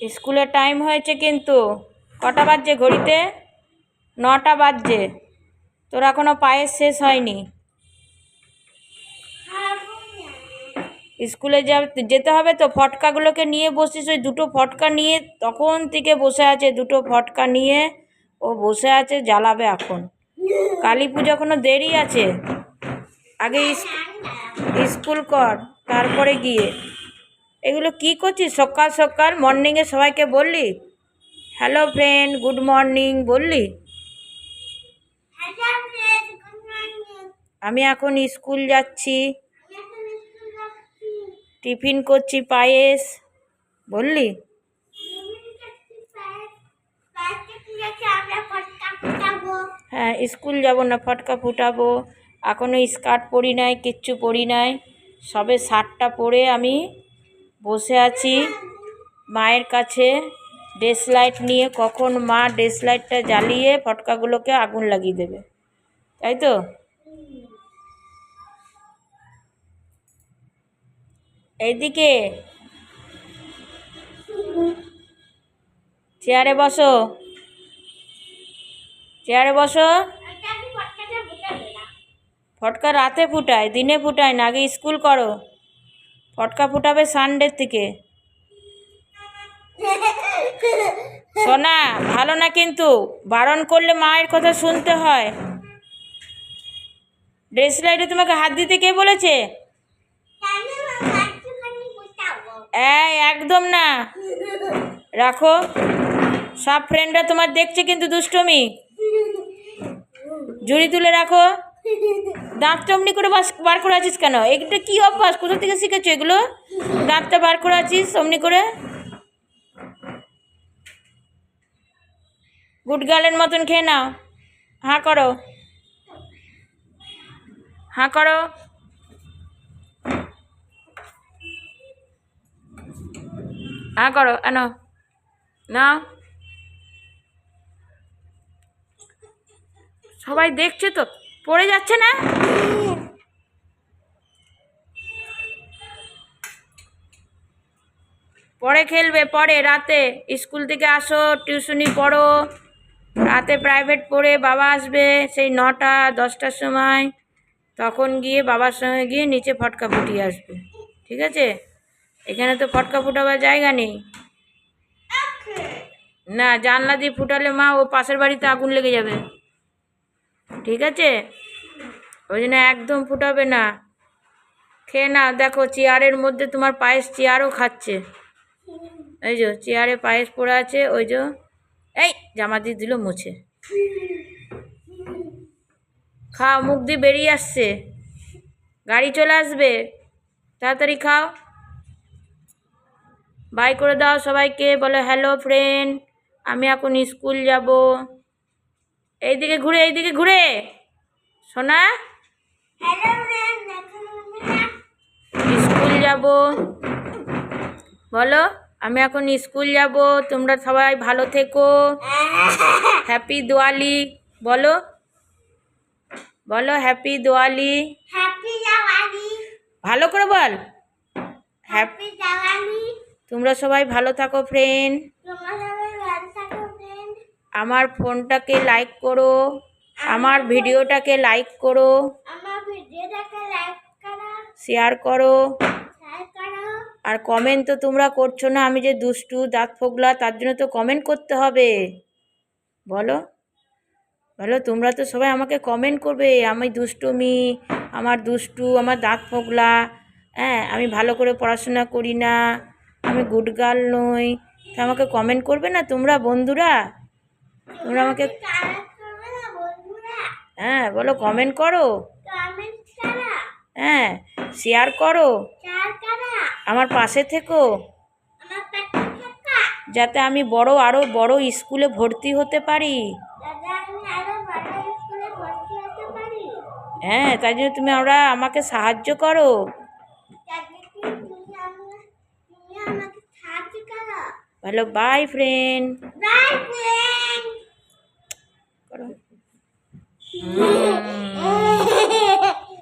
স্কুলের টাইম হয়েছে কিন্তু কটা বাজছে ঘড়িতে? নটা বাজছে। তোর এখনও পায়েস শেষ হয়নি। স্কুলে যা যেতে হবে তো ফটকাগুলোকে নিয়ে বসিস। ওই দুটো ফটকা নিয়ে তখন থেকে বসে আছে, দুটো ফটকা নিয়ে ও বসে আছে, জ্বালাবে এখন। কালী পুজো এখনও দেরি আছে। আগে স্কুল কর, তারপরে গিয়ে। এগুলো কি করছিস? সকাল সকাল মর্নিংয়ে সবাইকে বললি? হ্যালো ফ্রেন্ড গুড মর্নিং বললি? আমি এখন স্কুল যাচ্ছি। টিফিন করছি পায়েস। বললি? হ্যাঁ স্কুল যাব না ফটকা ফুটাবো। এখনও স্কার্ট পরি নাই কিচ্ছু পরি নাই। সবে শার্টটা পরে আমি বসে আছি। মায়ের কাছে ডেস লাইট নিয়ে কখন মা ডেস লাইটটা জ্বালিয়ে ফটকাগুলোকে আগুন লাগিয়ে দেবে। তাই তো? এইদিকে চেয়ারে বসো। চেয়ারে বসো। ফটকা রাতে ফুটায়, দিনে ফুটায়, না আগে স্কুল করো। ফটকা ফুটাবে সানডের থেকে। সোনা, ভালো না কিন্তু? বারণ করলে মায়ের কথা শুনতে হয়। ড্রেস লাইটে তোমাকে হাত দিতে কে বলেছে? একদম না। রাখো। সব ফ্রেন্ডরা তোমার দেখছে কিন্তু দুষ্টমি। জুড়ি তুলে রাখো। দাঁত অমনি করে বার করে আছিস কেন? এগুলো কী অভ্যাস? কোথা থেকে শিখেছো এগুলো? দাঁতটা বার করে আছিস অমনি করে? গুড গার্লের মতন খেয়ে নাও। হাঁ করো। হাঁ করো। হাঁ করো, আনো। না সবাই দেখছে তো? পড়ে যাচ্ছে না? পরে খেলবে, পরে রাতে। স্কুল থেকে আসো, টিউশনি পড়ো। রাতে প্রাইভেট পড়ে বাবা আসবে সেই নটা, দশটার সময়। তখন গিয়ে বাবার সঙ্গে গিয়ে নিচে ফটকা ফুটিয়ে আসবে। ঠিক আছে? এখানে তো ফটকা ফুটাবার জায়গা নেই। না, জানলা দিয়ে ফুটালে মা, ও পাশের বাড়িতে আগুন লেগে যাবে। ঠিক আছে? ওই জন্য একদম ফুটাবে না। খেয়ে না দেখো, চেয়ারের মধ্যে তোমার পায়েস চেয়ারও খাচ্ছে। এই যে, চেয়ারে পায়েস পড়ে আছে, ওই যে, এই জামা দিয়ে দিল মুছে। খাও, মুখ দিয়ে বেরিয়ে আসছে। গাড়ি চলে আসবে। তাড়াতাড়ি খাও। বাই করে দাও সবাইকে। বলো হ্যালো ফ্রেন্ড আমি এখন স্কুল যাব। এইদিকে ঘুরে এইদিকে ঘুরে। সোনা স্কুল যাব। বলো আমি এখন স্কুল যাব। তোমরা সবাই ভালো থেকো। হ্যাপি দিওয়ালি বলো বলো হ্যাপি দিওয়ালি ভালো করে বল। হ্যাপি তোমরা সবাই ভালো থাকো ফ্রেন্ড আমার ফোনটাকে লাইক করো আমার ভিডিওটাকে লাইক করো শেয়ার করো। আর কমেন্ট তো তোমরা করছ না আমি যে দুষ্টু দাঁত ফোগলা তার জন্য তো কমেন্ট করতে হবে। বলো? বলো তোমরা তো সবাই আমাকে কমেন্ট করবে আমি দুষ্টুমি আমার দুষ্টু আমার দাঁত ফোগলা। হ্যাঁ আমি ভালো করে পড়াশোনা করি না আমি গুড গার্ল নই। তা আমাকে কমেন্ট করবে না তোমরা বন্ধুরা? তোমরা আমাকে হ্যাঁ বলো কমেন্ট করো। হ্যাঁ শেয়ার করো। আমার পাশে থেকো। যাতে আমি বড় আরও বড় স্কুলে ভর্তি হতে পারি। হ্যাঁ তাই জন্য তুমি আমরা আমাকে সাহায্য করো। ফ্রেন্ড বাই ফ্রেন্ড করো